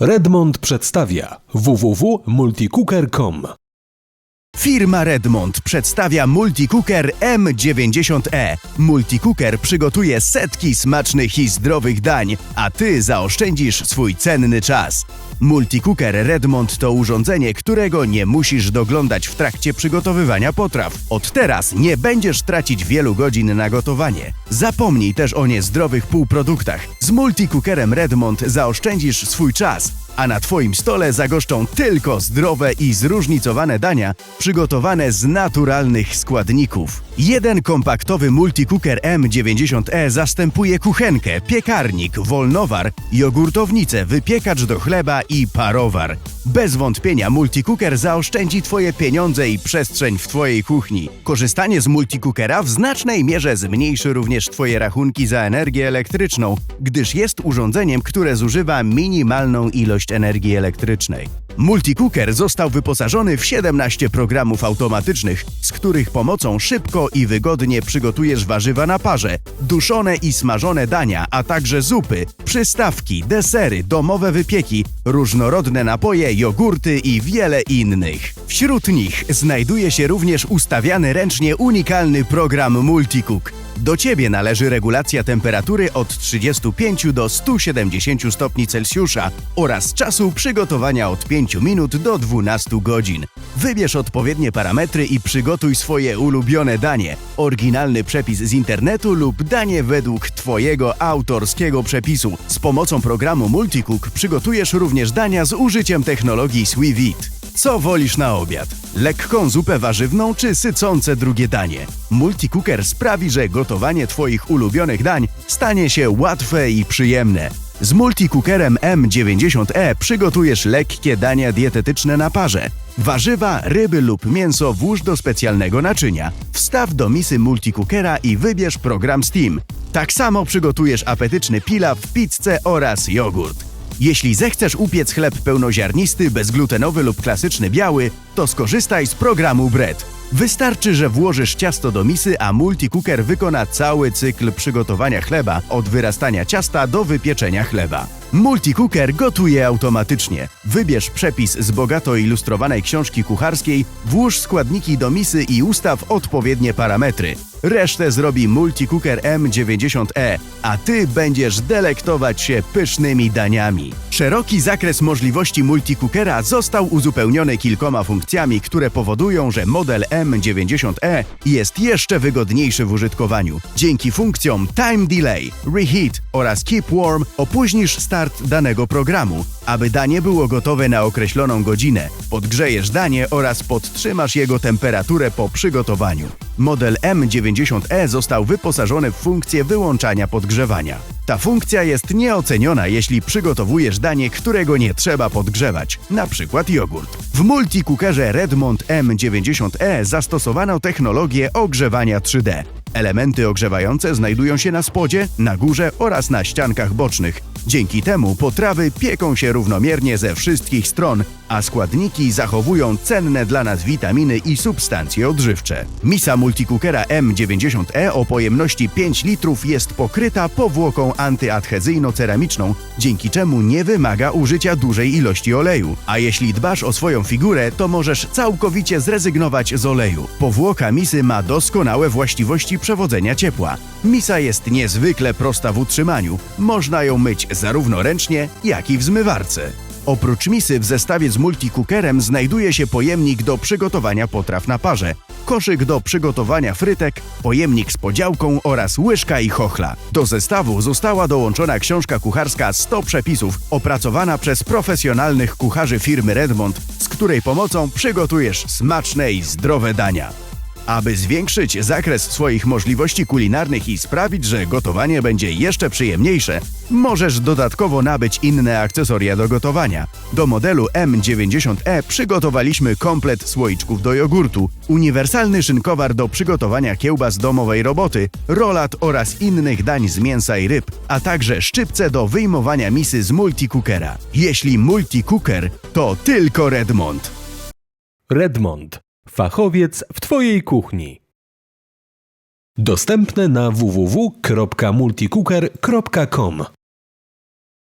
Redmond przedstawia www.multicooker.com. Firma Redmond przedstawia Multicooker M90E. Multicooker przygotuje setki smacznych i zdrowych dań, a ty zaoszczędzisz swój cenny czas. Multicooker Redmond to urządzenie, którego nie musisz doglądać w trakcie przygotowywania potraw. Od teraz nie będziesz tracić wielu godzin na gotowanie. Zapomnij też o niezdrowych półproduktach. Z Multicookerem Redmond zaoszczędzisz swój czas, a na Twoim stole zagoszczą tylko zdrowe i zróżnicowane dania przygotowane z naturalnych składników. Jeden kompaktowy multicooker M90E zastępuje kuchenkę, piekarnik, wolnowar, jogurtownicę, wypiekacz do chleba i parowar. Bez wątpienia multicooker zaoszczędzi Twoje pieniądze i przestrzeń w Twojej kuchni. Korzystanie z multicookera w znacznej mierze zmniejszy również Twoje rachunki za energię elektryczną, gdyż jest urządzeniem, które zużywa minimalną ilość energii elektrycznej. Multicooker został wyposażony w 17 programów automatycznych, z których pomocą szybko i wygodnie przygotujesz warzywa na parze, duszone i smażone dania, a także zupy, przystawki, desery, domowe wypieki, różnorodne napoje, jogurty i wiele innych. Wśród nich znajduje się również ustawiany ręcznie unikalny program Multicook. Do Ciebie należy regulacja temperatury od 35 do 170 stopni Celsjusza oraz czasu przygotowania od 5 minut do 12 godzin. Wybierz odpowiednie parametry i przygotuj swoje ulubione danie, oryginalny przepis z internetu lub danie według Twojego autorskiego przepisu. Z pomocą programu Multicook przygotujesz również dania z użyciem technologii Sweevit. Co wolisz na obiad? Lekką zupę warzywną czy sycące drugie danie? Multicooker sprawi, że gotowanie Twoich ulubionych dań stanie się łatwe i przyjemne. Z multicookerem M90E przygotujesz lekkie dania dietetyczne na parze. Warzywa, ryby lub mięso włóż do specjalnego naczynia. Wstaw do misy multicookera i wybierz program Steam. Tak samo przygotujesz apetyczny pilaw, pizzę oraz jogurt. Jeśli zechcesz upiec chleb pełnoziarnisty, bezglutenowy lub klasyczny biały, to skorzystaj z programu Bread. Wystarczy, że włożysz ciasto do misy, a multicooker wykona cały cykl przygotowania chleba, od wyrastania ciasta do wypieczenia chleba. Multicooker gotuje automatycznie. Wybierz przepis z bogato ilustrowanej książki kucharskiej, włóż składniki do misy i ustaw odpowiednie parametry. Resztę zrobi Multicooker M90E, a ty będziesz delektować się pysznymi daniami. Szeroki zakres możliwości multicookera został uzupełniony kilkoma funkcjami, które powodują, że model M90E jest jeszcze wygodniejszy w użytkowaniu. Dzięki funkcjom Time Delay, Reheat oraz Keep Warm opóźnisz start danego programu, aby danie było gotowe na określoną godzinę. Podgrzejesz danie oraz podtrzymasz jego temperaturę po przygotowaniu. Model M90E został wyposażony w funkcję wyłączania podgrzewania. Ta funkcja jest nieoceniona, jeśli przygotowujesz danie, którego nie trzeba podgrzewać, na przykład jogurt. W multicookerze Redmond M90E zastosowano technologię ogrzewania 3D. Elementy ogrzewające znajdują się na spodzie, na górze oraz na ściankach bocznych. Dzięki temu potrawy pieką się równomiernie ze wszystkich stron, a składniki zachowują cenne dla nas witaminy i substancje odżywcze. Misa multicookera M90E o pojemności 5 litrów jest pokryta powłoką antyadhezyjno-ceramiczną, dzięki czemu nie wymaga użycia dużej ilości oleju. A jeśli dbasz o swoją figurę, to możesz całkowicie zrezygnować z oleju. Powłoka misy ma doskonałe właściwości przewodzenia ciepła. Misa jest niezwykle prosta w utrzymaniu. Można ją myć zarówno ręcznie, jak i w zmywarce. Oprócz misy w zestawie z multicookerem znajduje się pojemnik do przygotowania potraw na parze, koszyk do przygotowania frytek, pojemnik z podziałką oraz łyżka i chochla. Do zestawu została dołączona książka kucharska 100 przepisów, opracowana przez profesjonalnych kucharzy firmy Redmond, z której pomocą przygotujesz smaczne i zdrowe dania. Aby zwiększyć zakres swoich możliwości kulinarnych i sprawić, że gotowanie będzie jeszcze przyjemniejsze, możesz dodatkowo nabyć inne akcesoria do gotowania. Do modelu M90E przygotowaliśmy komplet słoiczków do jogurtu, uniwersalny szynkowar do przygotowania kiełbas domowej roboty, rolat oraz innych dań z mięsa i ryb, a także szczypce do wyjmowania misy z multicookera. Jeśli multicooker, to tylko Redmond. Redmond. Fachowiec w Twojej kuchni. Dostępne na www.multicooker.com